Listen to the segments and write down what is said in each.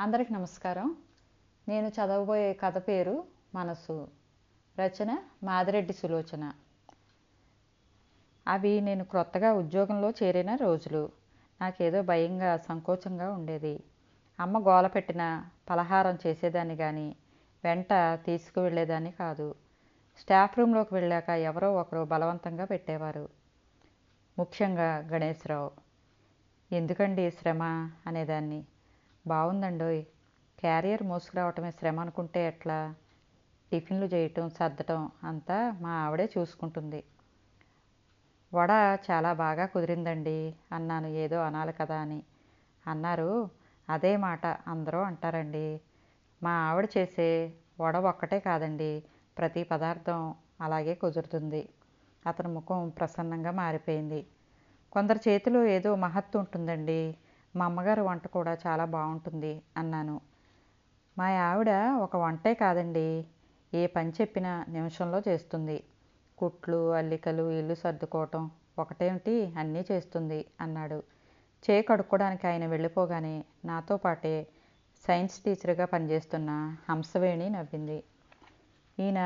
అందరికి నమస్కారం. నేను చదవబోయే కథ పేరు మనసు. రచన మాదిరెడ్డి సులోచన. అవి నేను క్రొత్తగా ఉద్యోగంలో చేరిన రోజులు. నాకేదో భయంగా సంకోచంగా ఉండేది. అమ్మ గోల పెట్టిన పలహారం చేసేదాన్ని కానీ వెంట తీసుకువెళ్ళేదాన్ని కాదు. స్టాఫ్ రూమ్లోకి వెళ్ళాక ఎవరో ఒకరు బలవంతంగా పెట్టేవారు. ముఖ్యంగా గణేశ్రావు. ఎందుకండి శ్రమ అనేదాన్ని? బాగుందండోయ్. క్యారియర్ మోసుకురావటమే శ్రమ అనుకుంటే ఎట్లా? టిఫిన్లు చేయటం సర్దటం అంతా మా ఆవిడే చూసుకుంటుంది. వడ చాలా బాగా కుదిరిందండి అన్నాను. ఏదో అనాలి కదా అని. అన్నారు. అదే మాట అందరూ అంటారండి. మా ఆవిడ చేసే వడ ఒక్కటే కాదండి ప్రతి పదార్థం అలాగే కుదురుతుంది. అతని ముఖం ప్రసన్నంగా మారిపోయింది. కొందరి చేతిలో ఏదో మహత్తు ఉంటుందండి. మా అమ్మగారు వంట కూడా చాలా బాగుంటుంది అన్నాను. మా ఆవిడ ఒక వంటే కాదండి ఏ పని చెప్పినా నిమిషంలో చేస్తుంది. కుట్లు అల్లికలు ఇల్లు సర్దుకోవటం ఒకటేమిటి? అన్నీ చేస్తుంది అన్నాడు. చేయి కడుక్కోవడానికి ఆయన వెళ్ళిపోగానే నాతో పాటే సైన్స్ టీచర్గా పనిచేస్తున్న హంసవేణి నవ్వింది. ఈయన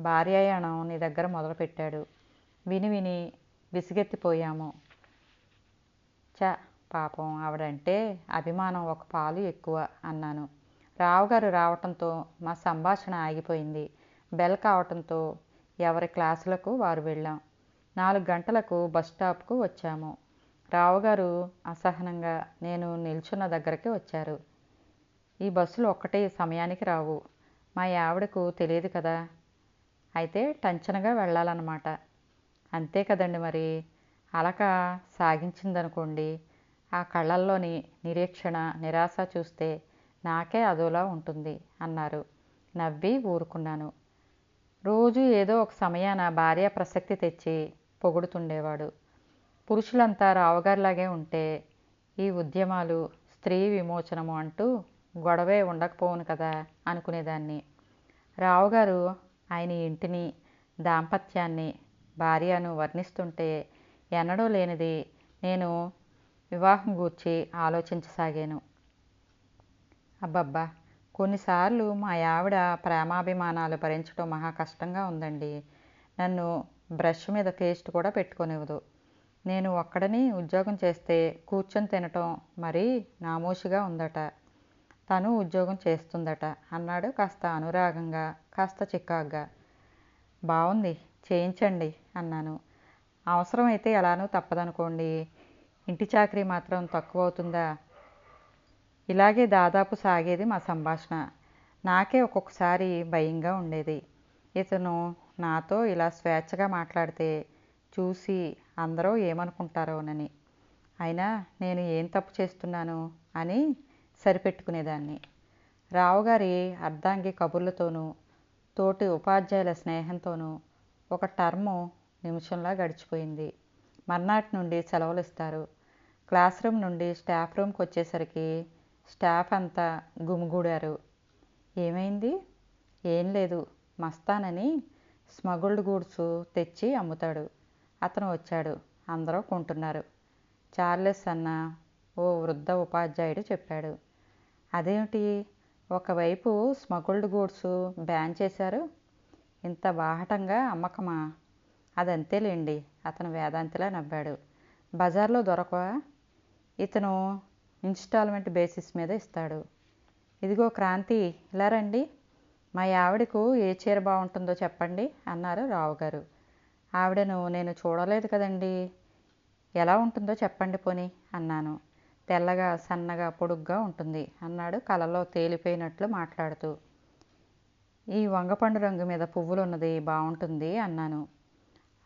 భార్యాయాణం నీ దగ్గర మొదలుపెట్టాడు. విని విని విసిగెత్తిపోయాము. చ పాపం ఆవిడంటే అభిమానం ఒక పాలు ఎక్కువ అన్నాను. రావుగారు రావటంతో మా సంభాషణ ఆగిపోయింది. బెల్ కావటంతో ఎవరి క్లాసులకు వారు వెళ్ళాం. నాలుగు గంటలకు బస్ స్టాప్కు వచ్చాము. రావుగారు అసహనంగా నేను నిల్చున్న దగ్గరికి వచ్చారు. ఈ బస్సులు ఒక్కటే సమయానికి రావు. మా ఆవిడకు తెలియదు కదా. అయితే టంచనగా వెళ్ళాలన్నమాట. అంతే కదండి మరి. అలక సాగించిందనుకోండి ఆ కళ్ళల్లోని నిరీక్షణ నిరాశ చూస్తే నాకే అదోలా ఉంటుంది అన్నారు. నవ్వి ఊరుకున్నాను. రోజు ఏదో ఒక సమయాన భార్య ప్రసక్తి తెచ్చి పొగుడుతుండేవాడు. పురుషులంతా రావుగారిలాగే ఉంటే ఈ ఉద్యమాలు స్త్రీ విమోచనము అంటూ గొడవే ఉండకపోవును కదా అనుకునేదాన్ని. రావుగారు ఆయన ఇంటిని దాంపత్యాన్ని భార్యను వర్ణిస్తుంటే ఎన్నడూ లేనిది నేను వివాహం గూర్చి ఆలోచించసాగాను. అబ్బబ్బా! కొన్నిసార్లు మా ఆవిడ ప్రేమాభిమానాలు భరించడం మహా కష్టంగా ఉందండి. నన్ను బ్రష్ మీద పేస్ట్ కూడా పెట్టుకొనివ్వదు. నేను ఒక్కడని ఉద్యోగం చేస్తే కూర్చొని తినటం మరీ నామోషిగా ఉందట. తను ఉద్యోగం చేస్తుందట. అన్నాడు కాస్త అనురాగంగా కాస్త చికాగ్గా. బాగుంది చేయించండి అన్నాను. అవసరమైతే ఎలానూ తప్పదనుకోండి. ఇంటి చాకరీ మాత్రం తక్కువ అవుతుందా ఇలాగే దాదాపు సాగేది మా సంభాషణ. నాకే ఒక్కొక్కసారి భయంగా ఉండేది. ఇతను నాతో ఇలా స్వేచ్ఛగా మాట్లాడితే చూసి అందరూ ఏమనుకుంటారోనని. అయినా నేను ఏం తప్పు చేస్తున్నాను అని సరిపెట్టుకునేదాన్ని. రావుగారి అర్ధాంగి కబుర్లతోనూ తోటి ఉపాధ్యాయుల స్నేహంతోనూ ఒక టర్ము నిమిషంలా గడిచిపోయింది. మర్నాటి నుండి సెలవులు ఇస్తారు క్లాస్ రూమ్ నుండి స్టాఫ్ రూమ్కి వచ్చేసరికి స్టాఫ్ అంతా గుమిగూడారు. ఏమైంది? ఏం లేదు. మస్తానని స్మగుల్డ్ గూడ్స్ తెచ్చి అమ్ముతాడు. అతను వచ్చాడు. అందరూ కొంటున్నారు. చార్లెస్ అన్న ఓ వృద్ధ ఉపాధ్యాయుడు చెప్పాడు. అదేమిటి? ఒకవైపు స్మగుల్డ్ గూడ్స్ బ్యాన్ చేశారు. ఇంత బాహటంగా అమ్మకమా? అదంతేలేండి. అతను వేదాంతిలా నవ్వాడు. బజార్లో దొరక ఇతను ఇన్స్టాల్మెంట్ బేసిస్ మీద ఇస్తాడు. ఇదిగో క్రాంతి ఇలా రండి. మా ఆవిడకు ఏ చీర బాగుంటుందో చెప్పండి అన్నారు రావు గారు ఆవిడను నేను చూడలేదు కదండి. ఎలా ఉంటుందో చెప్పండి పోని అన్నాను. తెల్లగా సన్నగా పొడుగ్గా ఉంటుంది అన్నాడు కలలో తేలిపోయినట్లు మాట్లాడుతూ. ఈ వంగపండు రంగు మీద పువ్వులు ఉన్నది బాగుంటుంది అన్నాను.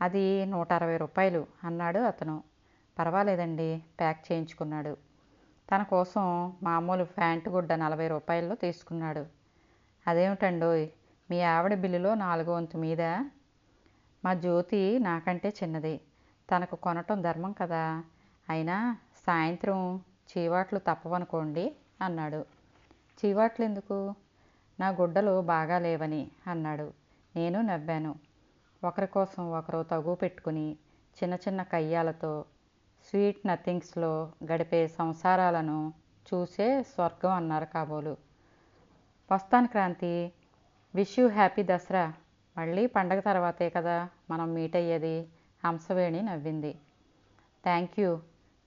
అది నూట అరవై రూపాయలు అన్నాడు అతను. పర్వాలేదండి ప్యాక్ చేయించుకున్నాడు. తన కోసం మామూలు ప్యాంటు గుడ్డ నలభై రూపాయల్లో తీసుకున్నాడు. అదేమిటండోయ్ మీ ఆవిడ బిల్లులో నాలుగో వంతు మీద? మా జ్యోతి నాకంటే చిన్నది. తనకు కొనటం ధర్మం కదా. అయినా సాయంత్రం చీవాట్లు తప్పవనుకోండి అన్నాడు. చీవాట్లు ఎందుకు నా గుడ్డలు బాగా లేవని అన్నాడు. నేను నవ్వాను. ఒకరి కోసం ఒకరు తగు పెట్టుకుని చిన్న చిన్న కయ్యాలతో స్వీట్ నథింగ్స్లో గడిపే సంసారాలను చూసే స్వర్గం అన్నారు కాబోలు. వస్తాను Kranthi wish you happy Dasara. మళ్ళీ పండగ తర్వాతే కదా మనం మీట్ అయ్యేది? హంసవేణి నవ్వింది. Thank you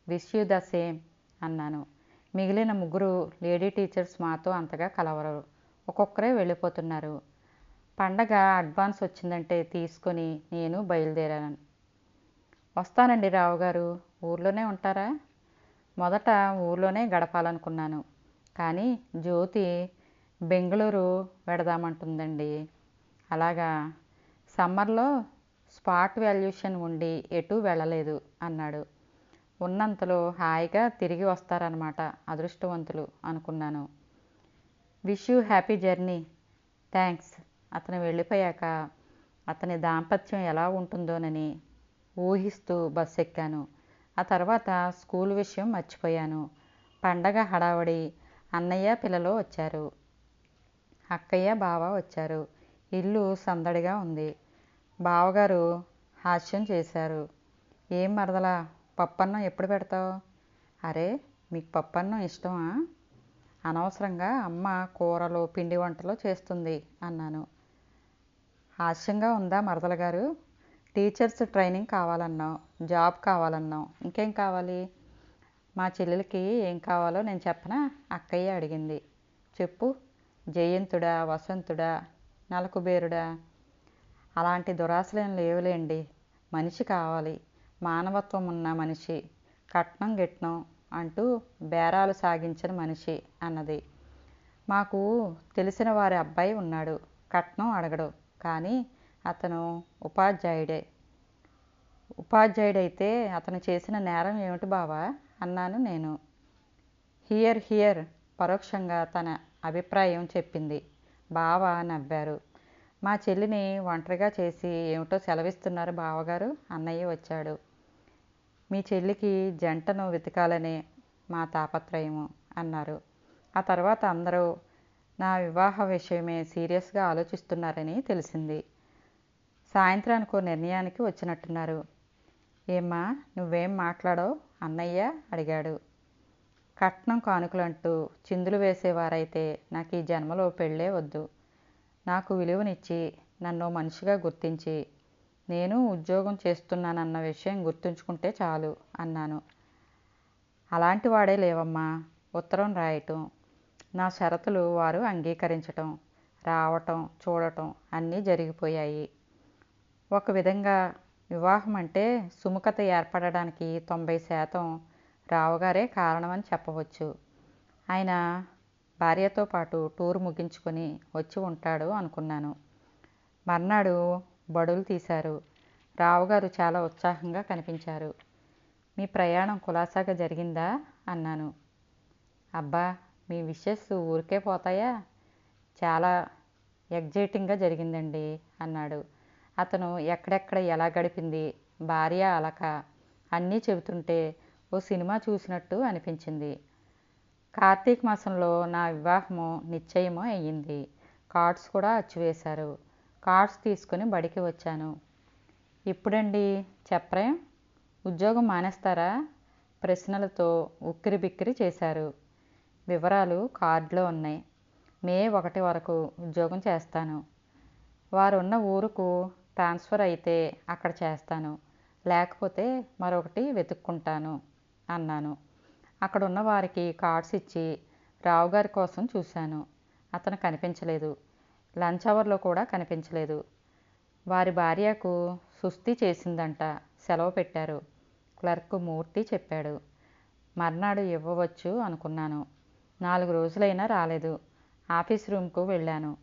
wish you the same అన్నాను. మిగిలిన ముగ్గురు లేడీ టీచర్స్ మాతో అంతగా కలవరు ఒక్కొక్కరే వెళ్ళిపోతున్నారు. పండగ అడ్వాన్స్ వచ్చిందంటే తీసుకొని నేను బయలుదేరాను వస్తానండి రావు గారు ఊర్లోనే ఉంటారా? మొదట ఊర్లోనే గడపాలనుకున్నాను. కానీ జ్యోతి బెంగళూరు వెడదామంటుందండి. అలాగా సమ్మర్లో స్పాట్ వాల్యూషన్ ఉండి ఎటు వెళ్ళలేదు అన్నాడు. ఉన్నంతలో హాయిగా తిరిగి వస్తారనమాట అదృష్టవంతులు అనుకున్నాను. Wish you happy journey. Thanks. అతను వెళ్ళిపోయాక అతని దాంపత్యం ఎలా ఉంటుందోనని ఊహిస్తూ బస్సు ఎక్కాను ఆ తర్వాత స్కూల్ విషయం మర్చిపోయాను. పండగ హడావడి అన్నయ్య పిల్లలు వచ్చారు. అక్కయ్య బావ వచ్చారు. ఇల్లు సందడిగా ఉంది. బావగారు హాస్యం చేశారు. ఏం మరదలా పప్పన్నం ఎప్పుడు పెడతావు? అరే మీకు పప్పన్నం ఇష్టమా? అనవసరంగా అమ్మ కూరలు పిండి వంటలు చేస్తుంది అన్నాను. హాస్యంగా ఉందా మరదల గారు? టీచర్స్ ట్రైనింగ్ కావాలన్నావు జాబ్ కావాలన్నావు ఇంకేం కావాలి? మా చెల్లెలకి ఏం కావాలో నేను చెప్పనా? అక్కయ్య అడిగింది. చెప్పు. జయంతుడా వసంతుడా నలకుబేరుడా? అలాంటి దురాశలేం లేవులేండి. మనిషి కావాలి. మానవత్వం ఉన్న మనిషి. కట్నం గిట్నం అంటూ బేరాలు సాగించిన మనిషి అన్నది. మాకు తెలిసిన వారి అబ్బాయి ఉన్నాడు. కట్నం అడగడు. కానీ అతను ఉపాధ్యాయుడే. ఉపాధ్యాయుడైతే అతను చేసిన నేరం ఏమిటి బావా? అన్నాను నేను. హియర్ హియర్ పరోక్షంగా తన అభిప్రాయం చెప్పింది. బావ నవ్వారు. మా చెల్లిని ఒంటరిగా చేసి ఏమిటో సెలవిస్తున్నారు బావగారు? అన్నయ్య వచ్చాడు. మీ చెల్లికి జంటను వెతకాలనే మా తాపత్రయము అన్నారు. ఆ తర్వాత అందరూ నా వివాహ విషయమే సీరియస్గా ఆలోచిస్తున్నారని తెలిసింది. సాయంత్రానికి ఓ నిర్ణయానికి వచ్చినట్టున్నారు. ఏమ్మా నువ్వేం మాట్లాడో అన్నయ్య అడిగాడు. కట్నం కానుకలంటూ చిందులు వేసేవారైతే నాకు ఈ జన్మలో పెళ్ళే వద్దు. నాకు విలువనిచ్చి నన్ను మనిషిగా గుర్తించి నేను ఉద్యోగం చేస్తున్నానన్న విషయం గుర్తుంచుకుంటే చాలు అన్నాను. అలాంటి వాడే లేవమ్మా ఉత్తరం రాయటం. నా షరతులు వారు అంగీకరించటం రావటం చూడటం అన్నీ జరిగిపోయాయి. ఒక విధంగా వివాహం అంటే సుముఖత ఏర్పడడానికి తొంభై శాతం రావుగారే కారణమని చెప్పవచ్చు. ఆయన భార్యతో పాటు టూర్ ముగించుకొని వచ్చి ఉంటాడు అనుకున్నాను. మర్నాడు బడులు తీశారు. రావుగారు చాలా ఉత్సాహంగా కనిపించారు. మీ ప్రయాణం కులాసాగా జరిగిందా? అన్నాను. అబ్బా మీ విషెస్ ఊరికే పోతాయా? చాలా ఎగ్జైటింగ్గా జరిగిందండి అన్నాడు. అతను ఎక్కడెక్కడ ఎలా గడిపింది భార్య అలక అన్నీ చెబుతుంటే ఓ సినిమా చూసినట్టు అనిపించింది. కార్తీక మాసంలో నా వివాహము నిశ్చయము అయ్యింది. కార్డ్స్ కూడా అచ్చివేశారు. కార్డ్స్ తీసుకుని బడికి వచ్చాను. ఇప్పుడండి చెప్పరే? ఉద్యోగం మానేస్తారా? ప్రశ్నలతో ఉక్కిరి బిక్కిరి చేశారు. వివరాలు కార్డులో ఉన్నాయి. మే ఒకటి వరకు ఉద్యోగం చేస్తాను. వారు ఉన్న ఊరుకు ట్రాన్స్ఫర్ అయితే అక్కడ చేస్తాను. లేకపోతే మరొకటి వెతుక్కుంటాను అన్నాను. అక్కడ ఉన్న వారికి కార్డ్స్ ఇచ్చి రావు గారి కోసం చూశాను. అతను కనిపించలేదు. లంచ్ అవర్లో కూడా కనిపించలేదు. వారి భార్యకు సుస్థి చేసిందంట సెలవు పెట్టారు. క్లర్క్ మూర్తి చెప్పాడు. మర్నాడు ఇవ్వవచ్చు అనుకున్నాను. నాలుగు రోజులైనా రాలేదు. ఆఫీస్ రూమ్కు వెళ్ళాను.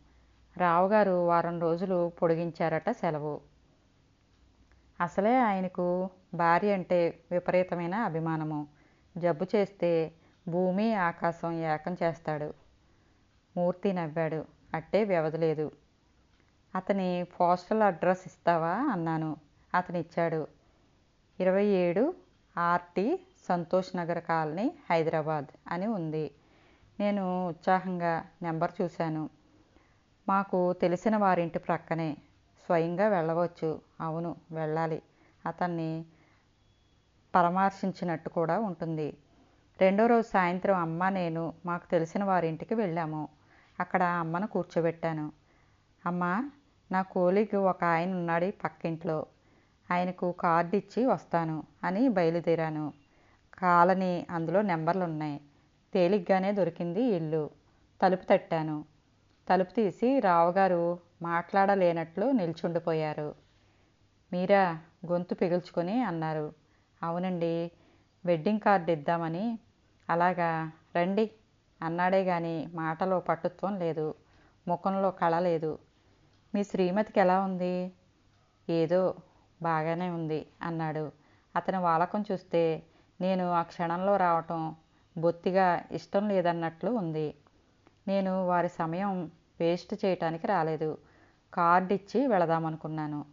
రావుగారు వారం రోజులు పొడిగించారట సెలవు. అసలే ఆయనకు భార్య అంటే విపరీతమైన అభిమానము. జబ్బు చేస్తే భూమి ఆకాశం ఏకం చేస్తాడు. మూర్తి నవ్వాడు. అట్టే వ్యవధి లేదు. అతని పోస్టల్ అడ్రస్ ఇస్తావా? అన్నాను. అతను ఇచ్చాడు ఇరవై ఏడు ఆర్టీ సంతోష్ నగర్ కాలనీ హైదరాబాద్ అని ఉంది. నేను ఉత్సాహంగా నెంబర్ చూశాను. మాకు తెలిసిన వారింటి ప్రక్కనే స్వయంగా వెళ్ళవచ్చు. అవును వెళ్ళాలి. అతన్ని పరామర్శించినట్టు కూడా ఉంటుంది. రెండో రోజు సాయంత్రం అమ్మ నేను మాకు తెలిసిన వారింటికి వెళ్ళాము. అక్కడ అమ్మను కూర్చోబెట్టాను. అమ్మ నా కోలికి ఒక ఆయన ఉన్నాడు పక్కింట్లో. ఆయనకు కార్డు ఇచ్చి వస్తాను అని బయలుదేరాను. కాలనీ అందులో నెంబర్లు ఉన్నాయి తేలిగ్గానే దొరికింది ఇల్లు. తలుపు తట్టాను. తలుపు తీసి రావుగారు మాట్లాడలేనట్లు నిల్చుండిపోయారు. మీరా గొంతు పిగుల్చుకొని అన్నారు. అవునండి వెడ్డింగ్ కార్డు ఇద్దామని. అలాగా రండి. అన్నాడే గాని మాటలో పట్టుత్వం లేదు. ముఖంలో కళ లేదు. మీ శ్రీమతికి ఎలా ఉంది? ఏదో బాగానే ఉంది అన్నాడు. అతని వాలకం చూస్తే నేను ఆ క్షణంలో రావటం బొత్తిగా ఇష్టం లేదన్నట్లు ఉంది. నేను వారి సమయం వేస్ట్ చేయటానికి రాలేదు. కార్డు ఇచ్చి వెళదామనుకున్నాను.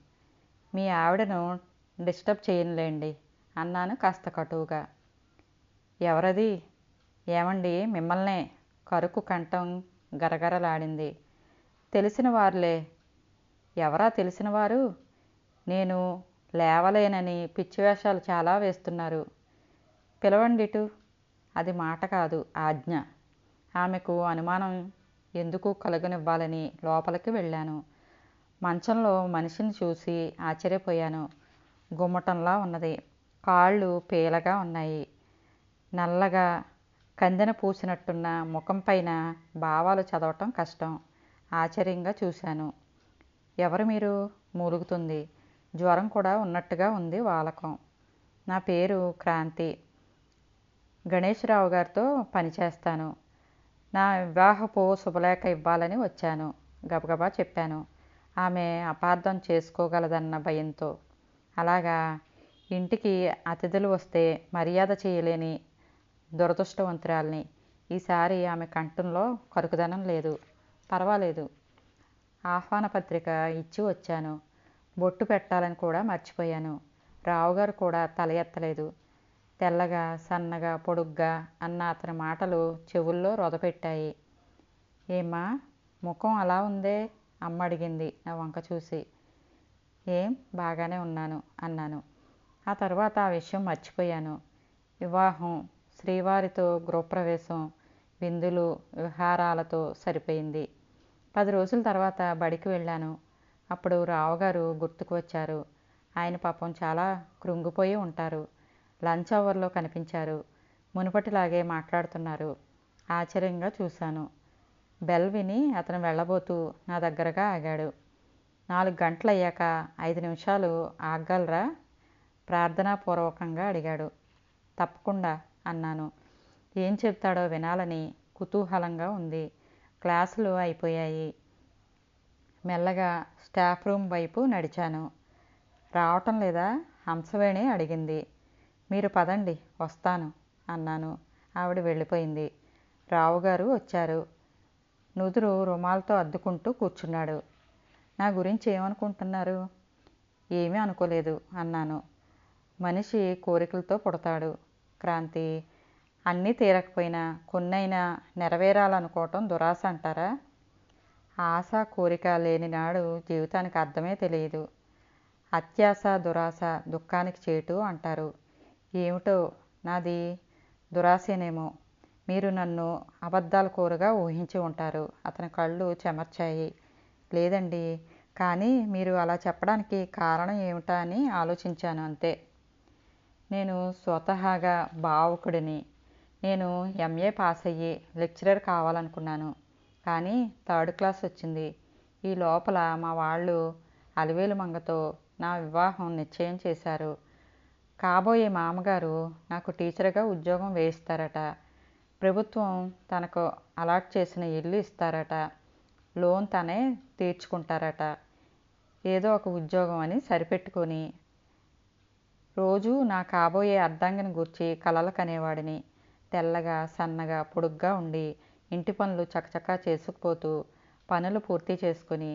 మీ ఆవిడను డిస్టర్బ్ చేయనులేండి అన్నాను కాస్త కటువుగా. ఎవరది? ఏమండి? మిమ్మల్నే కరుకు కంఠం గరగరలాడింది. తెలిసిన వారులే ఎవరా తెలిసిన వారు నేను లేవలేనని పిచ్చి వేషాలు చాలా వేస్తున్నారు. పిలవండిటు. అది మాట కాదు ఆజ్ఞ. ఆమెకు అనుమానం ఎందుకు కలుగనివ్వాలని లోపలికి వెళ్ళాను. మంచంలో మనిషిని చూసి ఆశ్చర్యపోయాను. గుమ్మటంలా ఉన్నది. కాళ్ళు పీలగా ఉన్నాయి. నల్లగా కందెన పూసినట్టున్న ముఖం పైన భావాలు చదవటం కష్టం. ఆశ్చర్యంగా చూశాను. ఎవరు మీరు? మూలుగుతుంది. జ్వరం కూడా ఉన్నట్టుగా ఉంది వాలకం. నా పేరు క్రాంతి. గణేశ్వరరావు గారితో పనిచేస్తాను. నా వివాహపు శుభలేఖ ఇవ్వాలని వచ్చాను. గబగబా చెప్పాను. ఆమె అపార్థం చేసుకోగలదన్న భయంతో. అలాగా ఇంటికి అతిథులు వస్తే మర్యాద చేయలేని దురదృష్టవంతురాల్ని. ఈసారి ఆమె కంఠంలో కరుకుదనం లేదు. పర్వాలేదు. ఆహ్వాన పత్రిక ఇచ్చి వచ్చాను. బొట్టు పెట్టాలని కూడా మర్చిపోయాను. రావుగారు కూడా తల ఎత్తలేదు. తెల్లగా సన్నగా పొడుగ్గా అన్న అతని మాటలు చెవుల్లో రొదపెట్టాయి. ఏమ్మా ముఖం అలా ఉందే? అమ్మ అడిగింది నా వంక చూసి. ఏం బాగానే ఉన్నాను అన్నాను. ఆ తర్వాత ఆ విషయం మర్చిపోయాను. వివాహం శ్రీవారితో గృహప్రవేశం విందులు విహారాలతో సరిపోయింది. పది రోజుల తర్వాత బడికి వెళ్ళాను. అప్పుడు రావుగారు గుర్తుకు వచ్చారు. ఆయన పాపం చాలా కృంగిపోయి ఉంటారు. లంచ్ అవర్లో కనిపించారు. మునుపటిలాగే మాట్లాడుతున్నారు. ఆశ్చర్యంగా చూశాను. బెల్ విని అతను వెళ్ళబోతూ నా దగ్గరగా ఆగాడు. నాలుగు గంటలు అయ్యాక ఐదు నిమిషాలు ఆగలరా? ప్రార్థనాపూర్వకంగా అడిగాడు. తప్పకుండా అన్నాను. ఏం చెప్తాడో వినాలని కుతూహలంగా ఉంది. క్లాసులు అయిపోయాయి. మెల్లగా స్టాఫ్ రూమ్ వైపు నడిచాను. రావటం లేదా? హంసవేణి అడిగింది. మీరు పదండి వస్తాను అన్నాను. ఆవిడ వెళ్ళిపోయింది. రావుగారు వచ్చారు. నుదురు రుమాలతో అద్దుకుంటూ కూర్చున్నాడు. నా గురించి ఏమనుకుంటున్నారు? ఏమీ అనుకోలేదు అన్నాను. మనిషి కోరికలతో పుడతాడు. క్రాంతి అన్నీ తీరకపోయినా కొన్నైనా నెరవేరాలనుకోవటం దురాశ అంటారా? ఆశ కోరిక లేని నాడు జీవితానికి అర్థమే తెలియదు. అత్యాశ దురాశ దుఃఖానికి చేటు అంటారు. ఏమిటో నాది దురాశనేమో. మీరు నన్ను అబద్ధాల కూరగా ఊహించి ఉంటారు. అతని కళ్ళు చెమర్చాయి. లేదండి కానీ మీరు అలా చెప్పడానికి కారణం ఏమిటా అని ఆలోచించాను అంతే. నేను స్వతహాగా భావుకుడిని నేను ఎంఏ పాస్ అయ్యి లెక్చరర్ కావాలనుకున్నాను. కానీ థర్డ్ క్లాస్ వచ్చింది. ఈ లోపల మా వాళ్ళు అలివేలు మంగతో నా వివాహం నిశ్చయం చేశారు. కాబోయే మామగారు నాకు టీచర్గా ఉద్యోగం వేయిస్తారట. ప్రభుత్వం తనకు అలాట్ చేసిన ఇల్లు ఇస్తారట. లోన్ తనే తీర్చుకుంటారట. ఏదో ఒక ఉద్యోగం అని సరిపెట్టుకొని రోజు నా కాబోయే అర్ధాంగిని గూర్చి కలలు కనేవాడిని. తెల్లగా సన్నగా పొడుగ్గా ఉండి ఇంటి పనులు చకచకా చేసుకుపోతూ పనులు పూర్తి చేసుకుని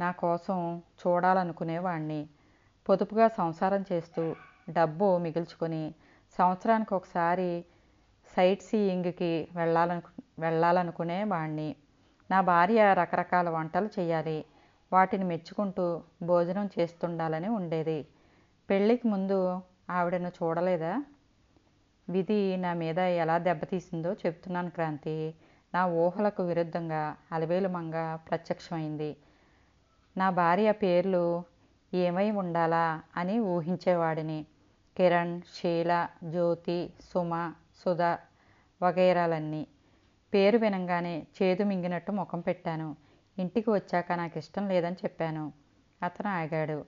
నా కోసం చూడాలనుకునేవాణ్ణి. పొదుపుగా సంసారం చేస్తూ డబ్బు మిగుల్చుకొని సంవత్సరానికి ఒకసారి సైట్ సీయింగ్కి వెళ్ళాలను వెళ్ళాలనుకునే వాడిని నా భార్య రకరకాల వంటలు చేయాలి వాటిని మెచ్చుకుంటూ భోజనం చేస్తుండాలని ఉండేది. పెళ్ళికి ముందు ఆవిడను చూడలేదా? విధి నా మీద ఎలా దెబ్బతీసిందో చెప్తున్నాను క్రాంతి. నా ఊహలకు విరుద్ధంగా అలవేలు మంగ ప్రత్యక్షమైంది. నా భార్య పేర్లు ఏమై ఉండాలా అని ఊహించేవాడిని. కిరణ్ షీల జ్యోతి సుమ సుధ వగైరాలన్నీ. పేరు వినంగానే చేదు మింగినట్టు ముఖం పెట్టాను. ఇంటికి వచ్చాక నాకు ఇష్టం లేదని చెప్పాను. అతను ఆగాడు.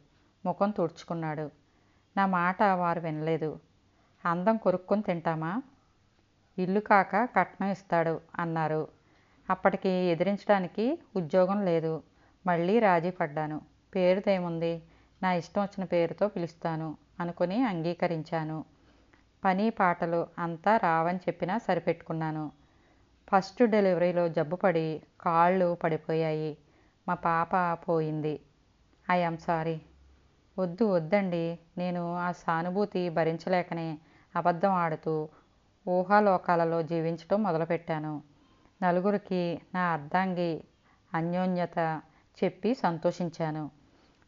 ముఖం తుడుచుకున్నాడు. నా మాట వారు వినలేదు. అందం కొరుక్కొని తింటామా? ఇల్లు కాక కట్నం ఇస్తాడు అన్నారు. అప్పటికి ఎదిరించడానికి ఉద్యోగం లేదు. మళ్ళీ రాజీ పడ్డాను. పేరుదేముంది? నా ఇష్టం వచ్చిన పేరుతో పిలుస్తాను. అనుకుని అంగీకరించాను. పని పాటలు అంతా రావని చెప్పినా సరిపెట్టుకున్నాను. ఫస్ట్ డెలివరీలో జబ్బుపడి కాళ్ళు పడిపోయాయి. మా పాప పోయింది. I am sorry. వద్దు వద్దండి. నేను ఆ సానుభూతి భరించలేకనే అబద్ధం ఆడుతూ ఊహాలోకాలలో జీవించటం మొదలుపెట్టాను. నలుగురికి నా అర్ధాంగి అన్యోన్యత చెప్పి సంతోషించాను.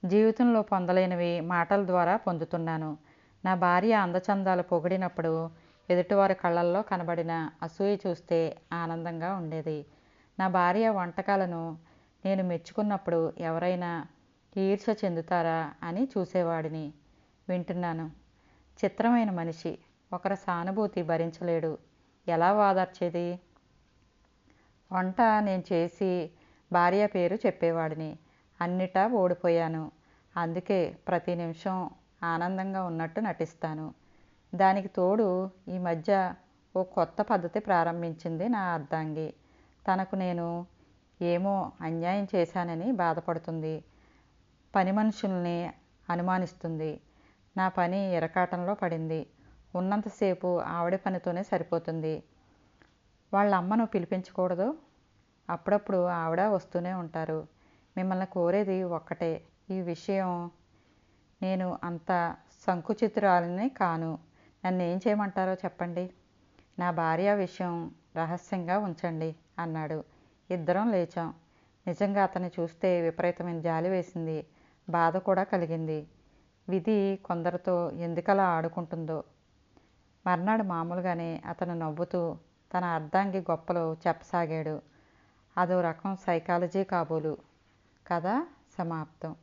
జీవితంలో పొందలేనివి మాటల ద్వారా పొందుతున్నాను. నా భార్య అందచందాలు పొగిడినప్పుడు ఎదుటివారి కళ్ళల్లో కనబడిన అసూయ చూస్తే ఆనందంగా ఉండేది. నా భార్య వంటకాలను నేను మెచ్చుకున్నప్పుడు ఎవరైనా ఈర్ష చెందుతారా అని చూసేవాడిని. వింటున్నాను. చిత్రమైన మనిషి. ఒకరి సానుభూతి భరించలేడు. ఎలా వాదార్చేది? వంట నేను చేసి భార్య పేరు చెప్పేవాడిని. అన్నిటా ఓడిపోయాను. అందుకే ప్రతి నిమిషం ఆనందంగా ఉన్నట్టు నటిస్తాను. దానికి తోడు ఈ మధ్య ఓ కొత్త పద్ధతి ప్రారంభించింది నా అర్ధాంగి. తనకు నేను ఏమో అన్యాయం చేశానని బాధపడుతుంది. పని మనుషుల్ని అనుమానిస్తుంది. నా పని ఇరకాటంలో పడింది. ఉన్నంతసేపు ఆవిడ పనితోనే సరిపోతుంది. వాళ్ళ అమ్మను పిలిపించకూడదు. అప్పుడప్పుడు ఆవిడ వస్తూనే ఉంటారు. మిమ్మల్ని కోరేది ఒక్కటే. ఈ విషయం నేను అంత సంకుచితురాలని కాను. నన్ను ఏం చేయమంటారో చెప్పండి. నా భార్య విషయం రహస్యంగా ఉంచండి అన్నాడు. ఇద్దరం లేచాం. నిజంగా అతన్ని చూస్తే విపరీతమైన జాలి వేసింది. బాధ కూడా కలిగింది. విధి కొందరితో ఎందుకలా ఆడుకుంటుందో. మర్నాడు మామూలుగానే అతను నవ్వుతూ తన అర్ధాంగి గొప్పలు చెప్పసాగాడు. అదో రకం సైకాలజీ కాబోలు. కథ సమాప్తం.